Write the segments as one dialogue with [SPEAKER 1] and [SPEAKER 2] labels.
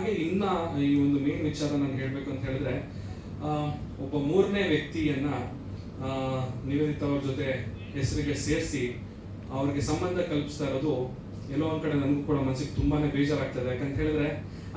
[SPEAKER 1] ಹಾಗೆ ಇನ್ನ ಈ ಒಂದು ಮೇನ್ ವಿಚಾರ ನಾನು ಹೇಳ್ಬೇಕು ಅಂತ ಹೇಳಿದ್ರೆ ಒಬ್ಬ ಮೂರನೇ ವ್ಯಕ್ತಿಯನ್ನ ನಿವೇದಿತ ಅವ್ರ ಜೊತೆ ಹೆಸರಿಗೆ ಸೇರಿಸಿ ಅವ್ರಿಗೆ ಸಂಬಂಧ ಕಲ್ಪಿಸ್ತಾ ಇರೋದು ಎಲ್ಲೋ ಒಂದ್ ಕಡೆ ನನಗೂ ಕೂಡ ಮನ್ಸಿಗೆ ತುಂಬಾನೇ ಬೇಜಾರಾಗ್ತದೆ ಯಾಕಂತ ಹೇಳಿದ್ರೆ,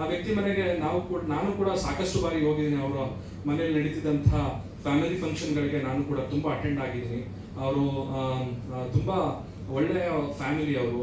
[SPEAKER 1] ಆ ವ್ಯಕ್ತಿ ಮನೆಗೆ ನಾವು ಕೂಡ, ನಾನು ಕೂಡ ಸಾಕಷ್ಟು ಬಾರಿ ಹೋಗಿದ್ದೀನಿ. ಅವರ ಮನೆಯಲ್ಲಿ ನಡೀತಿದ್ದಂತಹ ಫ್ಯಾಮಿಲಿ ಫಂಕ್ಷನ್ಗಳಿಗೆ ನಾನು ಕೂಡ ತುಂಬಾ ಅಟೆಂಡ್ ಆಗಿದ್ದೀನಿ. ಅವರು ತುಂಬಾ ಒಳ್ಳೆಯ ಫ್ಯಾಮಿಲಿ ಅವರು.